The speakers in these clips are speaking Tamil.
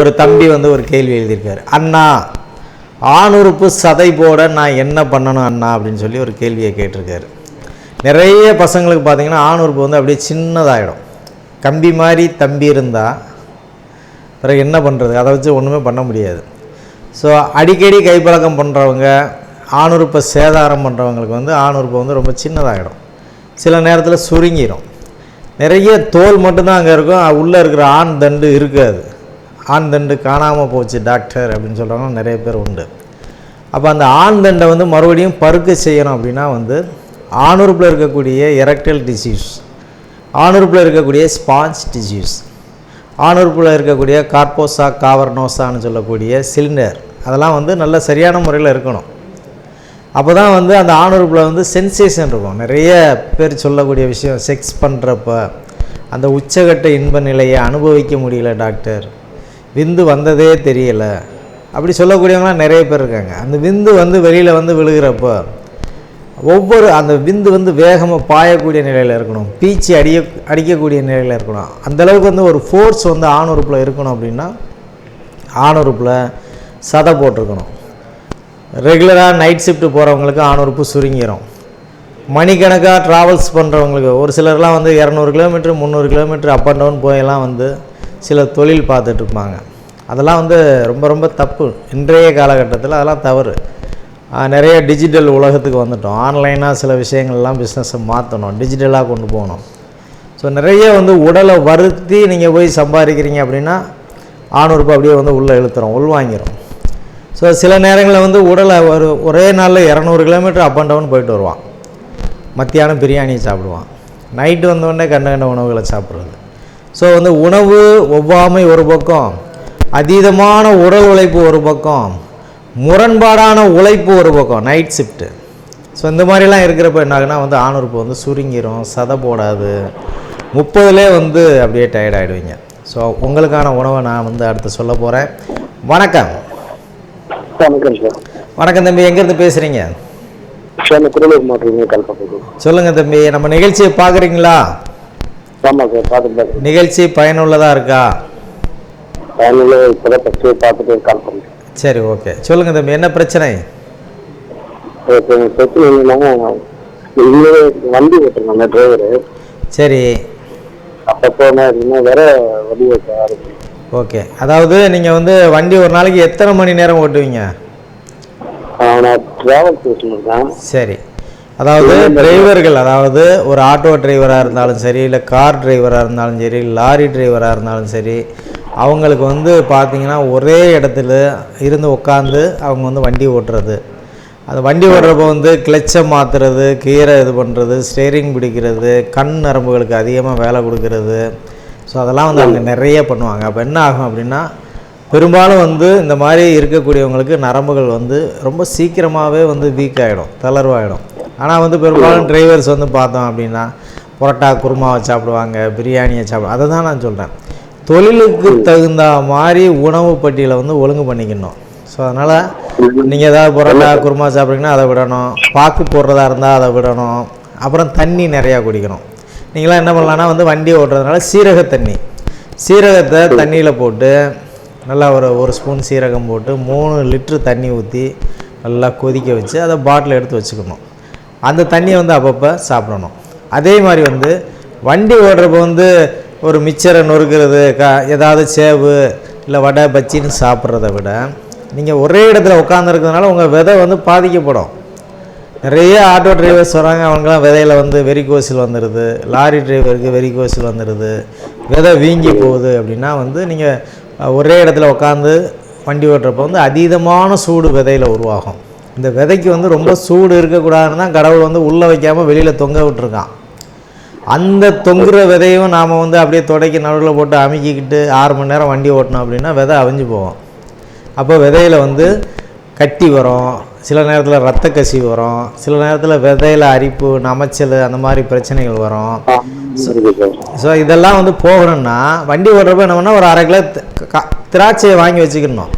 ஒரு தம்பி வந்து ஒரு கேள்வி எழுதியிருக்காரு. அண்ணா ஆணுறுப்பு சதை போட நான் என்ன பண்ணணும் அண்ணா? அப்படின்னு சொல்லி ஒரு கேள்வியை கேட்டிருக்காரு. நிறைய பசங்களுக்கு பார்த்தீங்கன்னா ஆணுறுப்பு வந்து அப்படியே சின்னதாகிடும் கம்பி மாதிரி தம்பி இருந்தால் பிறகு என்ன பண்ணுறது அதை வச்சு ஒன்றுமே பண்ண முடியாது. ஸோ அடிக்கடி கைப்பழக்கம் பண்ணுறவங்க ஆணுறுப்பை சேதாரம் பண்ணுறவங்களுக்கு வந்து ஆணுறுப்பு வந்து ரொம்ப சின்னதாகிடும் சில நேரத்தில் சுருங்கிடும் நிறைய தோல் மட்டும்தான் அங்கே இருக்கும். உள்ளே இருக்கிற ஆண் தண்டு இருக்காது. ஆண் தண்டு காணாமல் போச்சு டாக்டர் அப்படின்னு சொல்கிறவங்க நிறைய பேர் உண்டு. அப்போ அந்த ஆண் தண்டை வந்து மறுபடியும் பருக்க செய்யணும் அப்படின்னா வந்து ஆணுறுப்பில் இருக்கக்கூடிய எரக்டல் டிசீஸ் ஆணுறுப்பில் இருக்கக்கூடிய ஸ்பாஞ்ச் டிசீஸ் ஆணுறுப்பில் இருக்கக்கூடிய கார்போசா காவர்னோசான்னு சொல்லக்கூடிய சிலிண்டர் அதெல்லாம் வந்து நல்ல சரியான முறையில் இருக்கணும். அப்போ தான் வந்து அந்த ஆணுறுப்பில் வந்து சென்சேஷன் இருக்கும். நிறைய பேர் சொல்லக்கூடிய விஷயம் செக்ஸ் பண்ணுறப்ப அந்த உச்சகட்ட இன்ப நிலையை அனுபவிக்க முடியல டாக்டர். விந்து வந்ததே தெரியல. அப்படி சொல்லக்கூடியவங்களாம் நிறைய பேர் இருக்காங்க. அந்த விந்து வந்து வெளியில் வந்து விழுகிறப்போ ஒவ்வொரு அந்த விந்து வந்து வேகமாக பாயக்கூடிய நிலையில் இருக்கணும். பீச்சி அடிய அடிக்கக்கூடிய நிலையில் இருக்கணும். அந்த அளவுக்கு வந்து ஒரு ஃபோர்ஸ் வந்து ஆணுறுப்பில் இருக்கணும் அப்படின்னா ஆணுறுப்பில் சதை போட்டிருக்கணும். ரெகுலராக நைட் ஷிஃப்ட் போகிறவங்களுக்கு ஆணுறுப்பு சுருங்கிடும் மணிக்கணக்காக ட்ராவல்ஸ் பண்ணுறவங்களுக்கு ஒரு சிலர்லாம் வந்து இரநூறு கிலோமீட்டர் முந்நூறு கிலோமீட்டர் அப் அண்ட் டவுன் போயெல்லாம் வந்து சில தொழில் பார்த்துட்ருப்பாங்க. அதெல்லாம் வந்து ரொம்ப ரொம்ப தப்பு. இன்றைய காலகட்டத்தில் அதெல்லாம் தவறு. நிறைய டிஜிட்டல் உலகத்துக்கு வந்துட்டோம். ஆன்லைனாக சில விஷயங்கள்லாம் பிஸ்னஸை மாற்றணும் டிஜிட்டலாக கொண்டு போகணும். ஸோ நிறைய வந்து உடலை வருத்தி நீங்கள் போய் சம்பாதிக்கிறீங்க அப்படின்னா ஆணுறுப்பு அப்படியே வந்து உள்ளே இழுத்துறோம் உள்வாங்கிறோம் ஸோ சில நேரங்களில் வந்து உடலை ஒரு ஒரே நாளில் இரநூறு கிலோமீட்டர் அப் அண்ட் டவுன் போயிட்டு வருவான். மத்தியானம் பிரியாணி சாப்பிடுவான். நைட்டு வந்தோடனே கண்ட கண்ட உணவுகளை சாப்பிட்றது. ஸோ வந்து உணவு ஒவ்வாமை ஒரு பக்கம் அதீதமான உடல் உழைப்பு ஒரு பக்கம் முரண்பாடான உழைப்பு ஒரு பக்கம் நைட் ஷிஃப்ட்டு ஸோ இந்த மாதிரிலாம் இருக்கிறப்ப என்ன ஆகுனா வந்து ஆணுறுப்பு வந்து சுருங்கிரும் சதை போடாது. முப்பதுலேயே வந்து அப்படியே டயர்ட் ஆகிடுவீங்க ஸோ உங்களுக்கான உணவை நான் வந்து அடுத்து சொல்ல போகிறேன் வணக்கம். வணக்கம் சார். வணக்கம் தம்பி எங்கேருந்து பேசுகிறீங்க சொல்லுங்கள் தம்பி நம்ம நிகழ்ச்சியை பார்க்குறீங்களா? ஆமாம் சார் பார்த்துட்டு நிகழ்ச்சி பயனுள்ளதாக இருக்கா? ஃபேமிலியில் இப்போ தான் ஃபஸ்ட்டு பார்த்துட்டு கால் பண்ணுறேன் சரி ஓகே. சொல்லுங்கள் தம்பி என்ன பிரச்சனை? எனக்கு பிரச்சனை என்னன்னா வண்டி ஓட்டுறேன் நான் டிரைவரு சரி அப்பப்போ என்ன வேற வண்டி ஓட்ட ஓகே. அதாவது நீங்கள் வந்து வண்டி ஒரு நாளைக்கு எத்தனை மணி நேரம் ஓட்டுவீங்க? நான் ட்ராவல் இருக்கேன். சரி. அதாவது டிரைவர்கள் அதாவது ஒரு ஆட்டோ டிரைவராக இருந்தாலும் சரி இல்லை கார் டிரைவராக இருந்தாலும் சரி லாரி டிரைவராக இருந்தாலும் சரி அவங்களுக்கு வந்து பார்த்தீங்கன்னா ஒரே இடத்துல இருந்து உட்காந்து அவங்க வந்து வண்டி ஓட்டுறது. அந்த வண்டி ஓட்டுறப்போ வந்து கிளச்சை மாற்றுறது கீரை இது பண்ணுறது ஸ்டேரிங் பிடிக்கிறது கண் நரம்புகளுக்கு அதிகமாக வேலை கொடுக்கறது. ஸோ அதெல்லாம் வந்து அவங்க நிறைய பண்ணுவாங்க. அப்போ என்ன ஆகும் அப்படின்னா பெரும்பாலும் வந்து இந்த மாதிரி இருக்கக்கூடியவங்களுக்கு நரம்புகள் வந்து ரொம்ப சீக்கிரமாகவே வந்து வீக் ஆகிடும் தளர்வாயிடும். ஆனால் வந்து பெரும்பாலும் டிரைவர்ஸ் வந்து பார்த்தோம் அப்படின்னா புரோட்டா குருமாவை சாப்பிடுவாங்க பிரியாணியை சாப்பிடு அதை தான் நான் சொல்கிறேன் தொழிலுக்கு தகுந்த மாதிரி உணவு பட்டியலை வந்து ஒழுங்கு பண்ணிக்கணும். ஸோ அதனால் நீங்கள் ஏதாவது புரோட்டா குருமா சாப்பிட்றீங்கன்னா அதை விடணும். பாக்கு போடுறதா இருந்தால் அதை விடணும். அப்புறம் தண்ணி நிறையா குடிக்கணும். நீங்களாம் என்ன பண்ணலான்னா வந்து வண்டி ஓட்டுறதுனால சீரக தண்ணி. சீரகத்தை தண்ணியில் போட்டு நல்லா ஒரு ஒரு ஸ்பூன் சீரகம் போட்டு மூணு லிட்ரு தண்ணி ஊற்றி நல்லா கொதிக்க வச்சு அதை பாட்டில் எடுத்து வச்சுக்கணும். அந்த தண்ணியை வந்து அப்பப்போ சாப்பிடணும். அதே மாதிரி வந்து வண்டி ஓடுறப்போ வந்து ஒரு மிச்சரை நொறுக்கிறது க ஏதாவது சேவு இல்லை வடை பச்சின்னு சாப்பிட்றத விட நீங்கள் ஒரே இடத்துல உட்காந்துருக்கிறதுனால உங்கள் விதை வந்து பாதிக்கப்படும். நிறைய ஆட்டோ டிரைவர்ஸ் வராங்க அவங்களாம் விதையில் வந்து வெரிகோசில் வந்துடுது லாரி டிரைவருக்கு வெரிகோசில் வந்துடுது விதை வீங்கி போகுது அப்படின்னா வந்து நீங்கள் ஒரே இடத்துல உட்காந்து வண்டி ஓட்டுறப்போ வந்து அதீதமான சூடு விதையில் உருவாகும். இந்த விதைக்கு வந்து ரொம்ப சூடு இருக்கக்கூடாதுன்னு தான் கடவுள் வந்து உள்ளே வைக்காமல் வெளியில் தொங்க விட்டுருக்கான். அந்த தொங்குற விதையும் நாம் வந்து அப்படியே தொடக்கி நடுவில் போட்டு அமுக்கிக்கிட்டு ஆறு மணி நேரம் வண்டி ஓட்டினோம் அப்படின்னா விதை அவிஞ்சு போவோம் அப்போ விதையில் வந்து கட்டி வரும் சில நேரத்தில் ரத்த கசி வரும் சில நேரத்தில் விதையில அரிப்பு நமைச்சல் அந்த மாதிரி பிரச்சனைகள் வரும். ஸோ இதெல்லாம் வந்து போகணும்னா வண்டி ஓடுறப்ப என்ன பண்ணால் ஒரு அரை கிலோ க- திராட்சையை வாங்கி வச்சுக்கணும்.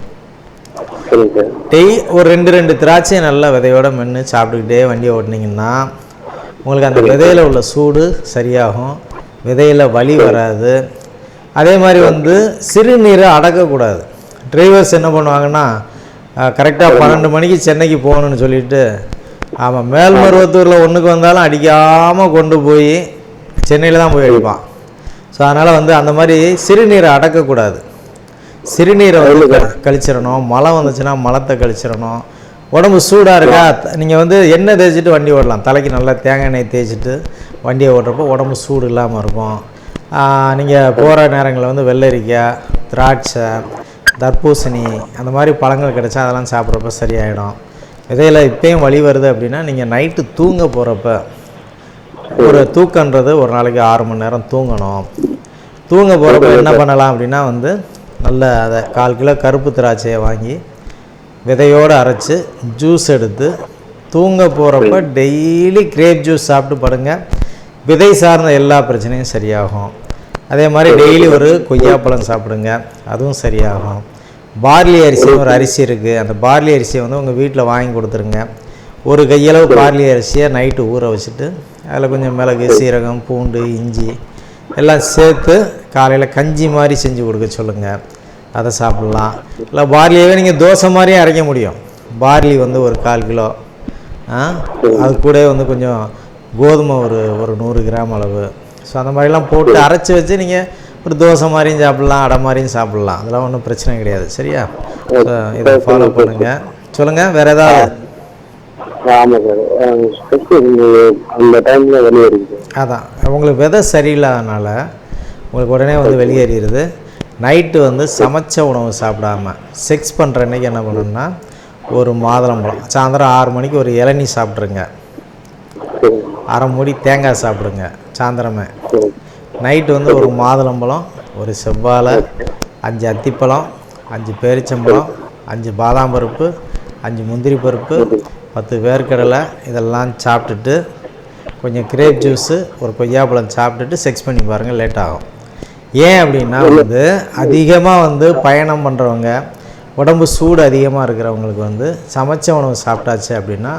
டெய் ஒரு ரெண்டு ரெண்டு திராட்சையை நல்லா விதையோட மென்று சாப்பிட்டுக்கிட்டே வண்டியை ஓட்டுனீங்கன்னா உங்களுக்கு அந்த விதையில் உள்ள சூடு சரியாகும் விதையில் வலி வராது. அதே மாதிரி வந்து சிறுநீரை அடக்கக்கூடாது. டிரைவர்ஸ் என்ன பண்ணுவாங்கன்னா கரெக்டாக பன்னெண்டு மணிக்கு சென்னைக்கு போகணும்னு சொல்லிட்டு ஆமாம் மேல்மருவத்தூரில் ஒன்றுக்கு வந்தாலும் அடிக்காமல் கொண்டு போய் சென்னையில் தான் போய் அடிப்பான். ஸோ அதனால் வந்து அந்த மாதிரி சிறுநீரை அடக்கக்கூடாது. சிறுநீரை வந்து கழிச்சிடணும். மழை வந்துச்சுன்னா மலத்தை கழிச்சிடணும். உடம்பு சூடாக இருக்கா? நீங்கள் வந்து எண்ணெய் தேய்ச்சிட்டு வண்டி ஓடலாம். தலைக்கு நல்லா தேங்காய் எண்ணெய் தேய்ச்சிட்டு வண்டியை ஓட்டுறப்போ உடம்பு சூடு இல்லாமல் இருக்கும். நீங்கள் போகிற நேரங்களில் வந்து வெள்ளரிக்காய் திராட்சை தர்பூசணி அந்த மாதிரி பழங்கள் கிடைச்சா அதெல்லாம் சாப்பிட்றப்ப சரியாயிடும். விதையில் இப்பயும் வலி வருது அப்படின்னா நீங்கள் நைட்டு தூங்க போகிறப்ப ஒரு தூக்கன்றது ஒரு நாளைக்கு ஆறு மணி நேரம் தூங்கணும். தூங்க போகிறப்ப என்ன பண்ணலாம் அப்படின்னா வந்து நல்ல அதை கால் கிலோ கருப்பு திராட்சையை வாங்கி விதையோடு அரைச்சி ஜூஸ் எடுத்து தூங்க போகிறப்ப டெய்லி கிரேப் ஜூஸ் சாப்பிட்டு படுங்க. விதை சார்ந்த எல்லா பிரச்சனையும் சரியாகும். அதே மாதிரி டெய்லி ஒரு கொய்யாப்பழம் சாப்பிடுங்க. அதுவும் சரியாகும். பார்லி அரிசின்னு ஒரு அரிசி இருக்குது அந்த பார்லி அரிசியை வந்து உங்கள் வீட்டில் வாங்கி கொடுத்துருங்க. ஒரு கையளவு பார்லி அரிசியை நைட்டு ஊற வச்சுட்டு அதில் கொஞ்சம் மிளகு சீரகம் பூண்டு இஞ்சி எல்லாம் சேர்த்து காலையில் கஞ்சி மாதிரி செஞ்சு கொடுக்க சொல்லுங்கள் அதை சாப்பிட்லாம். இல்லை பார்லியவே நீங்கள் தோசை மாதிரியே அரைக்க முடியும். பார்லி வந்து ஒரு கால் கிலோ அது கூட வந்து கொஞ்சம் கோதுமை ஒரு ஒரு நூறு கிராம் அளவு. ஸோ அந்த மாதிரிலாம் போட்டு அரைச்சி வச்சு நீங்கள் ஒரு தோசை மாதிரியும் சாப்பிட்லாம் அடை மாதிரியும் சாப்பிட்லாம். அதெல்லாம் ஒன்றும் பிரச்சனை கிடையாது. சரியா? இதை ஃபாலோ பண்ணுங்கள் சொல்லுங்கள் வேறு ஏதாவது? ஆமாம் சார் அந்த டைமில் வெளியே இருக்குது அதான். உங்களுக்கு விதை சரியில்லாதனால உங்களுக்கு உடனே வந்து வெளியேறிடுது. நைட்டு வந்து சமைச்ச உணவு சாப்பிடாம செக்ஸ் பண்ணுற அன்னைக்கு என்ன பண்ணணும்னா ஒரு மாதுளம்பழம். சாயந்தரம் ஆறு மணிக்கு ஒரு இளநீ சாப்பிட்ருங்க அரை மூடி தேங்காய் சாப்பிடுங்க சாயந்தரமே. நைட்டு வந்து ஒரு மாதுளம்பழம் ஒரு செவ்வாழை அஞ்சு அத்திப்பழம் அஞ்சு பேரிச்சம்பழம் அஞ்சு பாதாம் பருப்பு அஞ்சு முந்திரி பருப்பு பத்து வேர்க்கடலை இதெல்லாம் சாப்பிட்டுட்டு கொஞ்சம் கிரேப் ஜூஸு ஒரு கொய்யாப்பழம் சாப்பிட்டுட்டு செக்ஸ் பண்ணி பாருங்கள் லேட் ஆகும். ஏன் அப்படின்னா வந்து அதிகமாக வந்து பயணம் பண்ணுறவங்க உடம்பு சூடு அதிகமாக இருக்கிறவங்களுக்கு வந்து சமைச்ச உணவு சாப்பிட்டாச்சு அப்படின்னா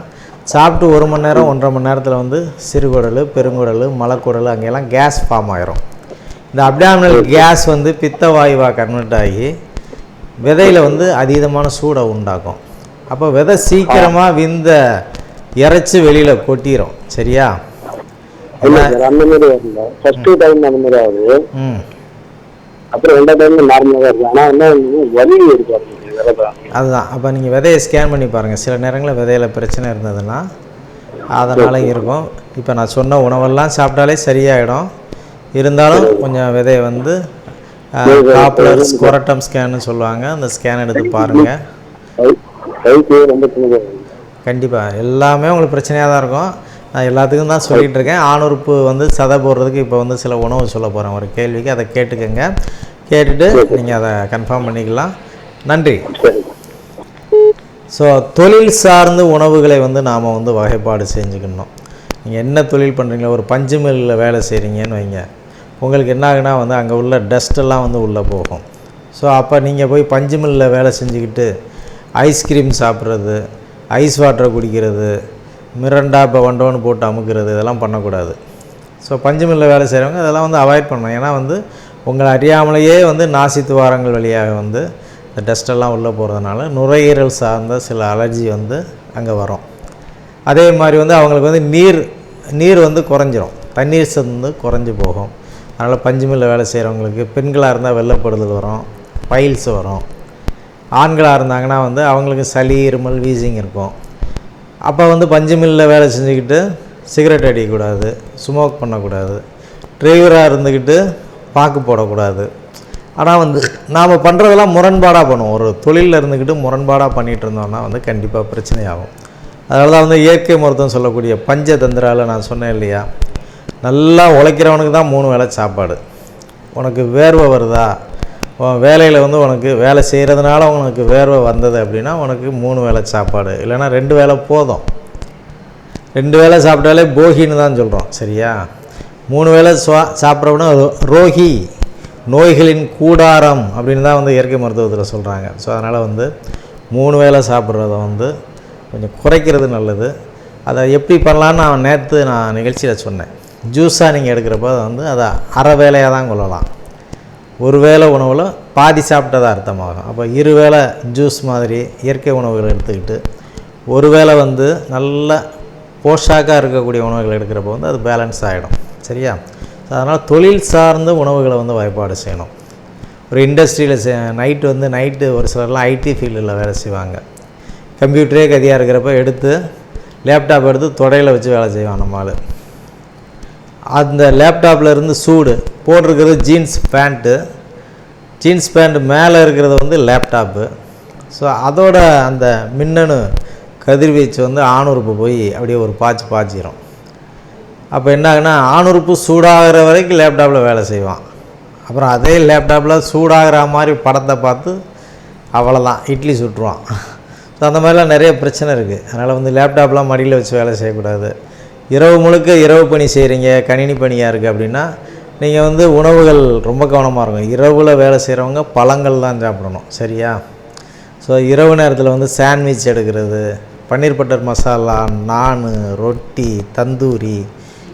சாப்பிட்டு ஒரு மணி நேரம் ஒன்றரை மணி நேரத்தில் வந்து சிறுகுடல் பெருங்குடல் மலைக்குடல் அங்கெல்லாம் கேஸ் ஃபார்ம் ஆகிரும் இந்த அப்டாமினல் கேஸ் வந்து பித்த வாயுவாக கன்வெர்ட் ஆகி விதையில் வந்து அதீதமான சூடை உண்டாக்கும். அப்போ விதை சீக்கிரமாக விந்த இறைச்சி வெளியில் கொட்டிடும் சரியா? அந்த மாதிரி வரல ஃபர்ஸ்ட் டைம் அந்த மாதிரி ஆகுது அப்புறம் ரெண்டாவது டைம் நார்மலாக தான் இருக்கு ஆனால் என்ன ஒண்ணு வலி இருக்காது விரதம் அதுதான் அப்போ நீங்கள் விதையை ஸ்கேன் பண்ணி பாருங்கள் சில நேரங்களில் விதையில் பிரச்சனை இருந்ததுன்னா அதனால் இருக்கும் இப்போ நான் சொன்ன உணவெல்லாம் சாப்பிட்டாலே சரியாயிடும் இருந்தாலும் கொஞ்சம் விதையை வந்து காப்லர் ஸ்கொரட்டம் ஸ்கேன்னு சொல்லுவாங்க அந்த ஸ்கேன் எடுத்து பாருங்கள் கை கைக்கு ரொம்ப சின்னதாக இருக்கு. கண்டிப்பாக எல்லாமே உங்களுக்கு பிரச்சனையாக தான் இருக்கும் நான் எல்லாத்துக்கும் தான் சொல்லிகிட்டு இருக்கேன் ஆணுறுப்பு வந்து சதை போடுறதுக்கு இப்போ வந்து சில உணவு சொல்ல போகிறேன் ஒரு கேள்விக்கு அதை கேட்டுக்கோங்க. கேட்டுட்டு நீங்கள் அதை கன்ஃபார்ம் பண்ணிக்கலாம். நன்றி. ஸோ தொழில் சார்ந்த உணவுகளை வந்து நாம் வந்து வகைப்பாடு செஞ்சுக்கணும். நீங்கள் என்ன தொழில் பண்ணுறீங்களோ ஒரு பஞ்சு மில்லில் வேலை செய்கிறீங்கன்னு வைங்க. உங்களுக்கு என்ன ஆகுனா வந்து அங்கே உள்ள டஸ்ட்டெல்லாம் வந்து உள்ளே போகும். ஸோ அப்போ நீங்கள் போய் பஞ்சு மில்லில் வேலை செஞ்சுக்கிட்டு ஐஸ்கிரீம் சாப்பிட்றது ஐஸ் வாட்டரை குடிக்கிறது மிரண்டா இப்போ வண்டோன்னு போட்டு அமுக்கிறது இதெல்லாம் பண்ணக்கூடாது. ஸோ பஞ்சமில்ல வேலை செய்கிறவங்க அதெல்லாம் வந்து அவாய்ட் பண்ணணும். ஏன்னா வந்து உங்களை அறியாமலேயே வந்து நாசித்து வாரங்கள் வழியாக வந்து இந்த டஸ்ட்டெல்லாம் உள்ளே போகிறதுனால நுரையீரல் சார்ந்த சில அலர்ஜி வந்து அங்கே வரும். அதே மாதிரி வந்து அவங்களுக்கு வந்து நீர் நீர் வந்து குறைஞ்சிரும். தண்ணீர் சத்து வந்து குறைஞ்சி போகும். அதனால் பஞ்சுமில்ல வேலை செய்கிறவங்களுக்கு பெண்களாக இருந்தால் வெள்ளப்படுதல் வரும் பைல்ஸ் வரும். ஆண்களாக இருந்தாங்கன்னா வந்து அவங்களுக்கு சளி இருமல் வீசிங் இருக்கும். அப்போ வந்து பஞ்சு மில்லில் வேலை செஞ்சுக்கிட்டு சிகரெட் அடிக்கக்கூடாது ஸ்மோக் பண்ணக்கூடாது டிரைவராக இருந்துக்கிட்டு பாக்கு போடக்கூடாது. ஆனால் வந்து நாம் பண்ணுறதெல்லாம் முரண்பாடாக பண்ணுவோம். ஒரு தொழிலில் இருந்துக்கிட்டு முரண்பாடாக பண்ணிகிட்டு இருந்தோம்னா வந்து கண்டிப்பாக பிரச்சனையாகும். அதனால தான் வந்து இயற்கை மருத்துவம் சொல்லக்கூடிய பஞ்சதந்திராவில் நான் சொன்னேன் இல்லையா? நல்லா உழைக்கிறவனுக்கு தான் மூணு வேளை சாப்பாடு. உனக்கு வேர்வை வருதா? வேலையில் வந்து உனக்கு வேலை செய்கிறதுனால உனக்கு வேர்வை வந்தது அப்படின்னா உனக்கு மூணு வேளை சாப்பாடு. இல்லைன்னா ரெண்டு வேளை போதும். ரெண்டு வேளை சாப்பிட்டாலே போகின்னு தான் சொல்கிறோம் சரியா? மூணு வேளை சுவா சாப்பிட்றோம்னா ரோஹி நோய்களின் கூடாரம் அப்படின்னு தான் வந்து இயற்கை மருத்துவத்தில் சொல்கிறாங்க ஸோ அதனால் வந்து மூணு வேளை சாப்பிட்றத வந்து கொஞ்சம் குறைக்கிறது நல்லது. அதை எப்படி பண்ணலான்னு நான் நேற்று நான் நிகழ்ச்சியில் சொன்னேன். ஜூஸாக நீங்கள் எடுக்கிறப்ப அதை வந்து அதை அரை வேலையாக தான் கொள்ளலாம். ஒரு வேளை உணவில் பாதி சாப்பிட்டதா அர்த்தமாகும். அப்போ இருவேளை ஜூஸ் மாதிரி இயற்கை உணவுகள் எடுத்துக்கிட்டு ஒரு வேளை வந்து நல்ல போஷாக்காக இருக்கக்கூடிய உணவுகள் எடுக்கிறப்போ வந்து அது பேலன்ஸ் ஆகிடும் சரியா? அதனால் தொழில் சார்ந்த உணவுகளை வந்து வகைப்பாடு செய்யணும். ஒரு இண்டஸ்ட்ரியில் நைட்டு வந்து நைட்டு ஒரு சிலர்லாம் ஐடி ஃபீல்டில் வேலை செய்வாங்க. கம்ப்யூட்டரே கதியாக இருக்கிறப்ப எடுத்து லேப்டாப் எடுத்து தொடையில் வச்சு வேலை செய்வான் நம்மளால் அந்த லேப்டாப்பில் இருந்து சூடு. போட்டிருக்கிறது ஜீன்ஸ் பேண்ட்டு ஜீன்ஸ் பேண்ட் மேலே இருக்கிறது வந்து லேப்டாப்பு ஸோ அதோட அந்த மின்னணு கதிர்வீச்சு வந்து ஆணுறுப்பு போய் அப்படியே ஒரு பாய்ச்சி பாய்ச்சிரும். அப்போ என்ன ஆகுனா ஆணுறுப்பு சூடாகிற வரைக்கும் லேப்டாப்பில் வேலை செய்வான். அப்புறம் அதே லேப்டாப்பில் சூடாகிற மாதிரி படத்தை பார்த்து அவ்வளோதான் இட்லி சுட்டுருவான். ஸோ அந்த மாதிரிலாம் நிறைய பிரச்சனை இருக்குது அதனால் வந்து லேப்டாப்லாம் மடியில் வச்சு வேலை செய்யக்கூடாது. இரவு முழுக்க இரவு பணி செய்கிறீங்க கணினி பணியாக இருக்குது அப்படின்னா நீங்கள் வந்து உணவுகள் ரொம்ப கவனமாக இருக்கும் இரவில் வேலை செய்கிறவங்க பழங்கள் தான் சாப்பிடணும் சரியா? ஸோ இரவு நேரத்தில் வந்து சாண்ட்விச் எடுக்கிறது பன்னீர் பட்டர் மசாலா நான் ரொட்டி தந்தூரி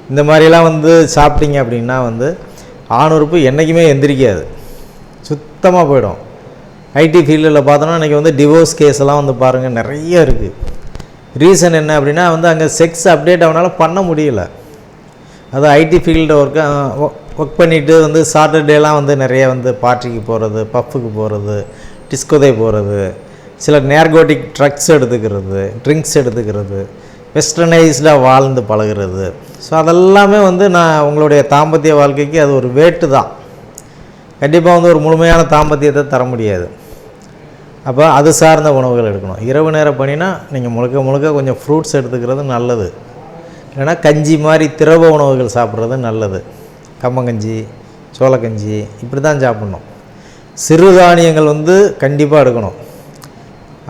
இந்த மாதிரிலாம் வந்து சாப்பிட்டீங்க அப்படின்னா வந்து ஆணுறுப்பு என்றைக்குமே எந்திரிக்காது. சுத்தமாக போயிடும். ஐடி ஃபீல்டில் பார்த்தோன்னா இன்றைக்கி வந்து டிவோர்ஸ் கேஸ் எல்லாம் வந்து பாருங்கள் நிறைய இருக்குது ரீசன் என்ன அப்படின்னா வந்து அங்கே செக்ஸ் அப்டேட் அவனால் பண்ண முடியல. அது ஐடி ஃபீல்டு ஒர்க்கு ஒர்க் பண்ணிவிட்டு வந்து சாட்டர்டேலாம் வந்து நிறைய வந்து பார்ட்டிக்கு போகிறது பஃப்புக்கு போகிறது டிஸ்கோதை போகிறது சில நேர்கோட்டிக் ட்ரக்ஸ் எடுத்துக்கிறது ட்ரிங்க்ஸ் எடுத்துக்கிறது வெஸ்டர்னைஸ்டாக வாழ்ந்து பழகுறது. ஸோ அதெல்லாமே வந்து நான் உங்களுடைய தாம்பத்திய வாழ்க்கைக்கு அது ஒரு வேட்டு தான். கண்டிப்பாக வந்து ஒரு முழுமையான தாம்பத்தியத்தை தர முடியாது. அப்போ அது சார்ந்த உணவுகள் எடுக்கணும். இரவு நேர பணினா நீங்கள் முழுக்க முழுக்க கொஞ்சம் ஃப்ரூட்ஸ் எடுத்துக்கிறது நல்லது. ஏன்னா கஞ்சி மாதிரி திரவ உணவுகள் சாப்பிட்றது நல்லது. கம்மங்கஞ்சி சோளக்கஞ்சி இப்படி தான் சாப்பிட்ணும். சிறுதானியங்கள் வந்து கண்டிப்பாக எடுக்கணும்.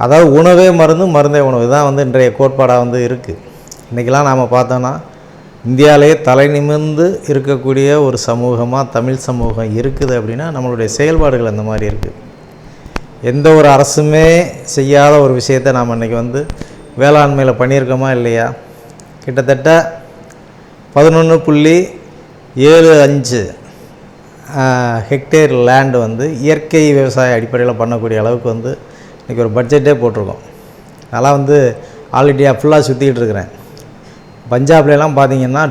அதாவது உணவே மருந்து மருந்தே உணவு. தான் வந்து இன்றைய கோட்பாடாக வந்து இருக்குது இன்றைக்கெலாம் நாம் பார்த்தோன்னா இந்தியாவிலேயே தலை நிமிர்ந்து இருக்கக்கூடிய ஒரு சமூகமாக தமிழ் சமூகம் இருக்குது அப்படின்னா நம்மளுடைய செயல்பாடுகள் அந்த மாதிரி இருக்குது எந்த ஒரு அரசுமே செய்யாத ஒரு விஷயத்தை நாம் இன்றைக்கி வந்து வேளாண்மையில் பண்ணியிருக்கோமா இல்லையா? கிட்டத்தட்ட பதினொன்று புள்ளி ஏழு அஞ்சு ஹெக்டேர் லேண்டு வந்து இயற்கை விவசாய அடிப்படையில் பண்ணக்கூடிய அளவுக்கு வந்து இன்றைக்கி ஒரு பட்ஜெட்டே போட்டிருக்கோம். அதெல்லாம் வந்து ஆல் இண்டியா ஃபுல்லாக சுற்றிக்கிட்டு இருக்கிறேன். பஞ்சாப்லலாம் பார்த்தீங்கன்னா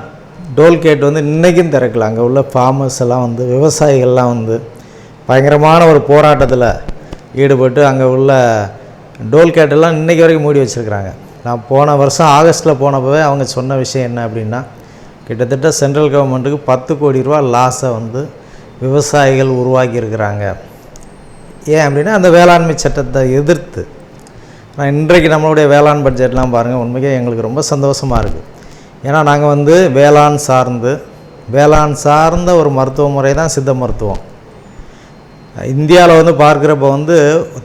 டோல்கேட் வந்து இன்றைக்கும் திறக்கல. அங்கே உள்ள ஃபார்மர்ஸ் எல்லாம் வந்து விவசாயிகள்லாம் வந்து பயங்கரமான ஒரு போராட்டத்தில் ஈடுபட்டு அங்கே உள்ள டோல்கேட்டெல்லாம் இன்றைக்கி வரைக்கும் மூடி வச்சுருக்குறாங்க. நான் போன வருஷம் ஆகஸ்ட்டில் போனப்பவே அவங்க சொன்ன விஷயம் என்ன அப்படின்னா கிட்டத்தட்ட சென்ட்ரல் கவர்மெண்ட்டுக்கு பத்து கோடி ரூபா லாஸை வந்து விவசாயிகள் உருவாக்கியிருக்கிறாங்க ஏன் அப்படின்னா அந்த வேளாண்மை சட்டத்தை எதிர்த்து. நான் இன்றைக்கு நம்மளுடைய வேளாண் பட்ஜெட்லாம் பாருங்கள் உண்மைக்கே எங்களுக்கு ரொம்ப சந்தோஷமாக இருக்குது ஏன்னா நாங்கள் வந்து வேளாண் சார்ந்து வேளாண் சார்ந்த ஒரு மருத்துவ முறை தான் சித்த மருத்துவம். இந்தியாவில் வந்து பார்க்குறப்ப வந்து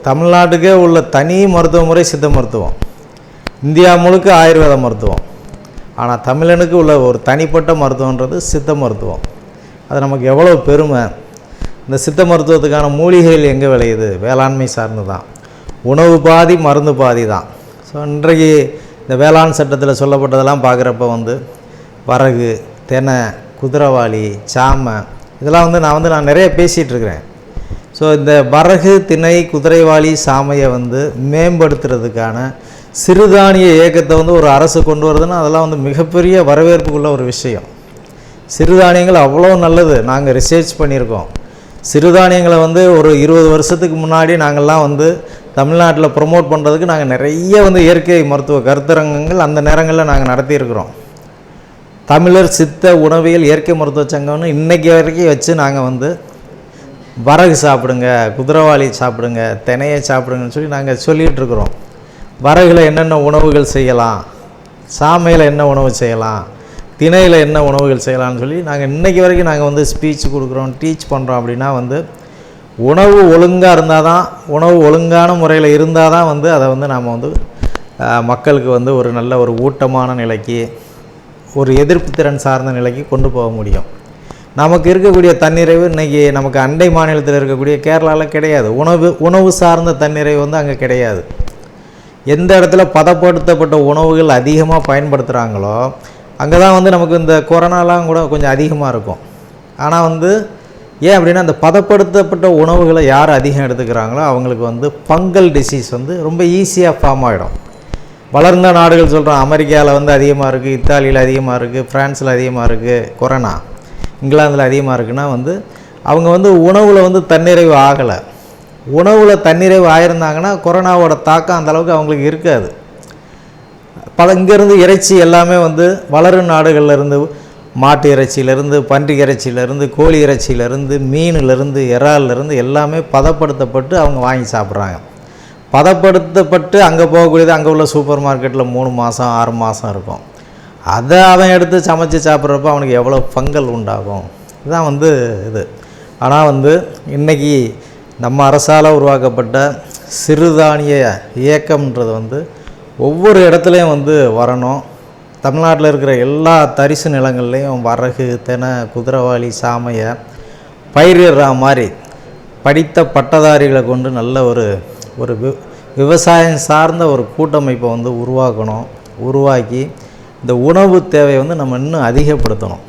தமிழ்நாட்டுக்கே உள்ள தனி மருத்துவ முறை சித்த மருத்துவம். இந்தியா முழுக்க ஆயுர்வேத மருத்துவம். ஆனால் தமிழனுக்கு உள்ள ஒரு தனிப்பட்ட மருத்துவன்றது சித்த மருத்துவம். அது நமக்கு எவ்வளோ பெருமை. இந்த சித்த மருத்துவத்துக்கான மூலிகைகள் எங்கே விளையுது? வேளாண்மை சார்ந்து தான் உணவு பாதி மருந்து பாதி தான். ஸோ இன்றைக்கு இந்த வேளாண் சட்டத்தில் சொல்லப்பட்டதெல்லாம் பார்க்குறப்ப வந்து வரகு தெனை குதிரவாளி சாமை இதெல்லாம் வந்து நான் வந்து நான் நிறைய பேசிகிட்ருக்கிறேன் ஸோ இந்த வரகு திணை குதிரைவாளி சாமையை வந்து மேம்படுத்துறதுக்கான சிறுதானிய இயக்கத்தை வந்து ஒரு அரசு கொண்டு வருதுன்னா அதெல்லாம் வந்து மிகப்பெரிய வரவேற்புக்குள்ள ஒரு விஷயம். சிறுதானியங்கள் அவ்வளோ நல்லது. நாங்கள் ரிசர்ச் பண்ணியிருக்கோம். சிறுதானியங்களை வந்து ஒரு இருபது வருஷத்துக்கு முன்னாடி நாங்கள்லாம் வந்து தமிழ்நாட்டில் ப்ரொமோட் பண்ணுறதுக்கு நாங்கள் நிறைய வந்து இயற்கை மருத்துவ கருத்தரங்கங்கள் அந்த நேரங்களில் நாங்கள் நடத்தியிருக்கிறோம். தமிழர் சித்த உணவியல் இயற்கை மருத்துவ சங்கம்னு இன்னைக்கு வரைக்கும் வச்சு நாங்கள் வந்து வரகு சாப்பிடுங்க குதிரவாளி சாப்பிடுங்க தினையை சாப்பிடுங்கன்னு சொல்லி நாங்கள் சொல்லிகிட்ருக்குறோம் வரகில் வரகுல என்னென்ன உணவுகள் செய்யலாம்? சாமையில் என்ன உணவு செய்யலாம்? திணையில் என்ன உணவுகள் செய்யலாம்னு சொல்லி நாங்கள் இன்றைக்கி வரைக்கும் நாங்கள் வந்து ஸ்பீச் கொடுக்குறோம் டீச் பண்ணுறோம் அப்படின்னா வந்து உணவு ஒழுங்காக இருந்தால் தான் உணவு ஒழுங்கான முறையில் இருந்தால் தான் வந்து அதை வந்து நாம் வந்து மக்களுக்கு வந்து ஒரு நல்ல ஒரு ஊட்டமான நிலைக்கு ஒரு எதிர்ப்பு திறன் சார்ந்த நிலைக்கு கொண்டு போக முடியும். நமக்கு இருக்கக்கூடிய தன்னிறைவு இன்றைக்கி நமக்கு அண்டை மாநிலத்தில் இருக்கக்கூடிய கேரளாவில் கிடையாது. உணவு உணவு சார்ந்த தன்னிறைவு வந்து அங்கே கிடையாது. எந்த இடத்துல பதப்படுத்தப்பட்ட உணவுகள் அதிகமாக பயன்படுத்துகிறாங்களோ அங்கே தான் வந்து நமக்கு இந்த கொரோனாலாம் கூட கொஞ்சம் அதிகமாக இருக்கும். ஆனால் வந்து ஏன் அப்படின்னா அந்த பதப்படுத்தப்பட்ட உணவுகளை யார் அதிகம் எடுத்துக்கிறாங்களோ அவங்களுக்கு வந்து ஃபங்கல் டிசீஸ் வந்து ரொம்ப ஈஸியாக ஃபார்ம் ஆகிடும் வளர்ந்த நாடுகள் சொல்கிறோம் அமெரிக்காவில் வந்து அதிகமாக இருக்குது இத்தாலியில் அதிகமாக இருக்குது ஃப்ரான்ஸில் அதிகமாக இருக்குது கொரோனா. இங்கிலாந்தில் அதிகமாக இருக்குன்னா வந்து அவங்க வந்து உணவில் வந்து தன்னிறைவு ஆகலை. உணவில் தன்னிறைவு ஆயிருந்தாங்கன்னா கொரோனாவோட தாக்கம் அந்தளவுக்கு அவங்களுக்கு இருக்காது. பல இங்கேருந்து இறைச்சி எல்லாமே வந்து வளரும் நாடுகள்லேருந்து மாட்டு இறைச்சியிலேருந்து பன்றி இறைச்சியிலேருந்து கோழி இறைச்சியிலேருந்து மீன்லேருந்து இறால்லேருந்து எல்லாமே பதப்படுத்தப்பட்டு அவங்க வாங்கி சாப்பிட்றாங்க. பதப்படுத்தப்பட்டு அங்கே போகக்கூடியது அங்கே உள்ள சூப்பர் மார்க்கெட்டில் மூணு மாதம் ஆறு மாதம் இருக்கும். அதை அவன் எடுத்து சமைச்சு சாப்பிட்றப்ப அவனுக்கு எவ்வளோ பங்கல் உண்டாகும். இதுதான் வந்து இது. ஆனால் வந்து இன்றைக்கி நம்ம அரசால் உருவாக்கப்பட்ட சிறுதானிய இயக்கம்ன்றது வந்து ஒவ்வொரு இடத்துலையும் வந்து வரணும். தமிழ்நாட்டில் இருக்கிற எல்லா தரிசு நிலங்கள்லேயும் வரகு தெனை குதிரவாளி சாமையை பயிரிடுற மாதிரி படித்த பட்டதாரிகளை கொண்டு நல்ல ஒரு ஒரு வி விவசாயம் சார்ந்த ஒரு கூட்டமைப்பை வந்து உருவாக்கணும். உருவாக்கி இந்த உணவு தேவையை வந்து நம்ம இன்னும் அதிகப்படுத்தணும்.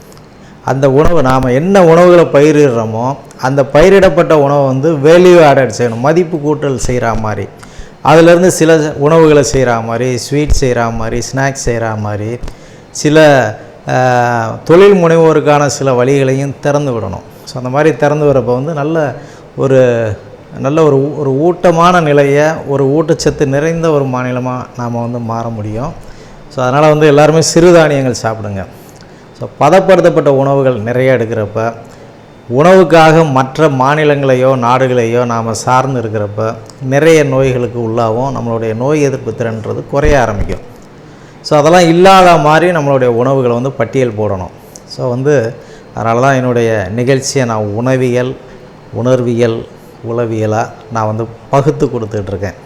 அந்த உணவு நாம் என்ன உணவுகளை பயிரிடுறோமோ அந்த பயிரிடப்பட்ட உணவை வந்து வேல்யூ ஆடட் செய்யணும். மதிப்பு கூட்டல் செய்கிற மாதிரி. அதிலேருந்து சில உணவுகளை செய்கிற மாதிரி ஸ்வீட் செய்கிற மாதிரி ஸ்நாக்ஸ் செய்கிற மாதிரி சில தொழில் முனைவோருக்கான சில வழிகளையும் திறந்து விடணும். ஸோ அந்த மாதிரி திறந்து வரப்போ வந்து நல்ல ஒரு நல்ல ஒரு ஒரு ஊட்டமான நிலையை ஒரு ஊட்டச்சத்து நிறைந்த ஒரு மாநிலமாக நாம் வந்து மாற முடியும். ஸோ அதனால் வந்து எல்லாருமே சிறுதானியங்கள் சாப்பிடுங்க. ஸோ பதப்படுத்தப்பட்ட உணவுகள் நிறைய எடுக்கிறப்ப உணவுக்காக மற்ற மாநிலங்களையோ நாடுகளையோ நாம் சார்ந்து இருக்கிறப்ப நிறைய நோய்களுக்கு உள்ளாகவும் நம்மளுடைய நோய் எதிர்ப்பு திறன்றது குறைய ஆரம்பிக்கும். ஸோ அதெல்லாம் இல்லாத மாதிரி நம்மளுடைய உணவுகளை வந்து பட்டியல் போடணும். ஸோ வந்து அதனால தான் என்னுடைய நிகழ்ச்சியை நான் உணவியல் உணர்வியல் உளவியலாக நான் வந்து பகுத்து கொடுத்துட்ருக்கேன்.